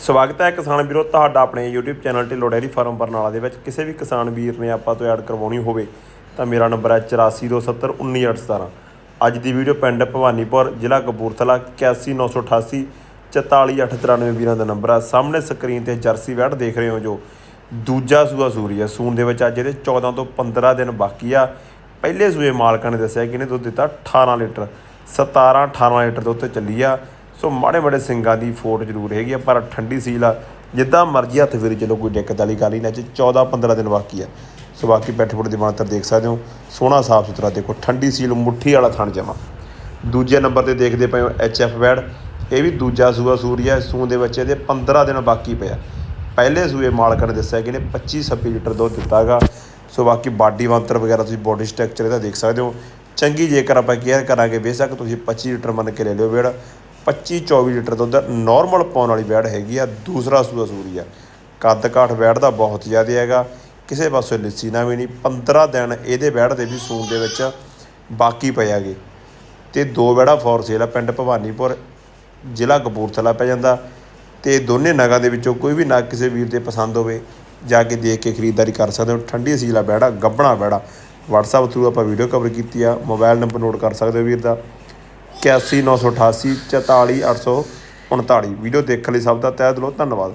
ਸਵਾਗਤ ਹੈ ਕਿਸਾਨ ਵੀਰੋ, ਤੁਹਾਡਾ ਆਪਣੇ YouTube channel Dhillon dairy farm Barnala ਦੇ ਵਿੱਚ। ਕਿਸੇ ਵੀ ਕਿਸਾਨ ਵੀਰ ਨੇ ਆਪਾਂ ਤੋਂ ਐਡ ਕਰਵਾਉਣੀ ਹੋਵੇ ਤਾਂ ਮੇਰਾ ਨੰਬਰ ਹੈ 8427191817 ਅੱਜ ਦੀ ਵੀਡੀਓ ਪਿੰਡ ਭਵਾਨੀਪੁਰ, ਜ਼ਿਲ੍ਹਾ ਕਪੂਰਥਲਾ 81988 44893 ਵੀਰਾਂ ਦਾ ਨੰਬਰ ਆ ਸਾਹਮਣੇ ਸਕਰੀਨ ਤੇ ਜਰਸੀ ਵੈਟ ਦੇਖ ਰਹੇ ਹੋ ਜੋ ਦੂਜਾ ਸੂਆ ਸੂਰੀ ਆ ਸੂਣ ਦੇ ਵਿੱਚ ਅੱਜ ਇਹਦੇ 14 ਤੋਂ 15 ਦਿਨ ਬਾਕੀ ਆ। ਪਹਿਲੇ ਸੂਏ ਮਾਲਕਾਂ ਨੇ ਦੱਸਿਆ ਕਿ ਇਹਨੇ ਦੁੱਧ ਦਿੱਤਾ 18 ਲੀਟਰ 17 18 ਲੀਟਰ ਦੇ ਉੱਤੇ ਚੱਲੀ ਆ। ਸੋ ਮਾੜੇ ਮਾੜੇ ਸਿੰਘਾਂ ਦੀ ਫੋਟ ਜ਼ਰੂਰ ਹੈਗੀ ਆ, ਪਰ ਠੰਡੀ ਸੀਲ ਆ। ਜਿੱਦਾਂ ਮਰਜ਼ੀ ਹੱਥ ਫੇਰੀ ਚਲੋ, ਕੋਈ ਦਿੱਕਤ ਵਾਲੀ ਗੱਲ ਹੀ ਨਾ ਚ 14 15 ਦਿਨ ਬਾਕੀ ਆ। ਸੋ ਬਾਕੀ ਪੈਠ ਫੁੱਟ ਦੀ ਬਣਤਰ ਦੇਖ ਸਕਦੇ ਹੋ, ਸੋਹਣਾ ਸਾਫ਼ ਸੁਥਰਾ ਦੇਖੋ, ਠੰਡੀ ਸੀਲ ਮੁੱਠੀ ਵਾਲਾ ਥਣ ਜਮਾ। ਦੂਜੇ ਨੰਬਰ ਤੇ ਦੇਖਦੇ ਪਏ ਹੋ ਐਚ ਐਫ ਵੈਡ ਇਹ ਵੀ ਦੂਜਾ ਸੂਆ ਸੂਰੀਆ ਸੂਣ ਦੇ ਵਿੱਚ ਇਹਦੇ 15 ਦਿਨ ਬਾਕੀ ਪਿਆ। ਪਹਿਲੇ ਸੂਏ ਮਾਲਕ ਨੇ ਦੱਸਿਆ ਕਿ ਇਹਨੇ 25 26 ਲੀਟਰ ਦੁੱਧ ਦਿੱਤਾਗਾ ਸੋ ਬਾਕੀ ਬਾਡੀ ਮੰਤਰ ਵਗੈਰਾ ਤੁਸੀਂ ਬੋਡੀ ਸਟਰਕਚਰ ਇਹਦਾ ਦੇਖ ਸਕਦੇ ਹੋ। ਚੰਗੀ ਜੇਕਰ ਆਪਾਂ ਕੇਅਰ ਕਰਾਂਗੇ, ਬੇਸ਼ੱਕ ਤੁਸੀਂ 25 ਲੀਟਰ ਮੰਨ ਕੇ ਲੈ ਲਿਓ ਵੇੜ। 25 24 ਲੀਟਰ ਦੁੱਧ ਨਾਰਮਲ ਪਾਉਣ ਵਾਲੀ ਵੈੜ ਹੈਗੀ ਆ, ਦੂਸਰਾ ਸੂਆ ਸੂਰੀ ਆ। ਕੱਦ ਕਾਠ ਵੈੜ ਦਾ ਬਹੁਤ ਜ਼ਿਆਦਾ ਹੈਗਾ, ਕਿਸੇ ਪਾਸੇ ਲਿੱਸੀ ਨਾ ਵੀ ਨਹੀਂ 15 ਦਿਨ ਇਹਦੇ ਵੈੜ ਦੇ ਵੀ ਸੂਣ ਦੇ ਵਿੱਚ ਬਾਕੀ ਪਏ ਹੈਗੇ। ਤੇ ਦੋ ਵੈੜਾ ਫੋਰ ਸੇਲ ਆ, ਪਿੰਡ ਭਵਾਨੀਪੁਰ, ਜ਼ਿਲ੍ਹਾ ਕਪੂਰਥਲਾ ਪੈ ਜਾਂਦਾ। ਤੇ ਦੋਨੇ ਨਗਾਂ ਦੇ ਵਿੱਚੋਂ ਕੋਈ ਵੀ ਨਗ ਕਿਸੇ ਵੀਰ 'ਤੇ ਪਸੰਦ ਹੋਵੇ, ਜਾ ਕੇ ਦੇਖ ਕੇ ਖਰੀਦਦਾਰੀ ਕਰ ਸਕਦੇ ਹੋ। ਠੰਡੀ ਸੀਲਾ ਬੈੜਾ ਗੱਬਣਾ ਬੈੜਾ WhatsApp ਥਰੂ ਆਪਾਂ ਵੀਡੀਓ ਕਵਰ ਕੀਤੀ ਆ ਮੋਬਾਈਲ ਨੰਬਰ ਨੋਟ ਕਰ ਸਕਦੇ ਹੋ ਵੀਰ ਦਾ। 8198844839 ਵੀਡੀਓ ਦੇਖਣ ਲਈ ਸਭ ਦਾ ਤਹਿ ਦਿਲੋਂ ਧੰਨਵਾਦ।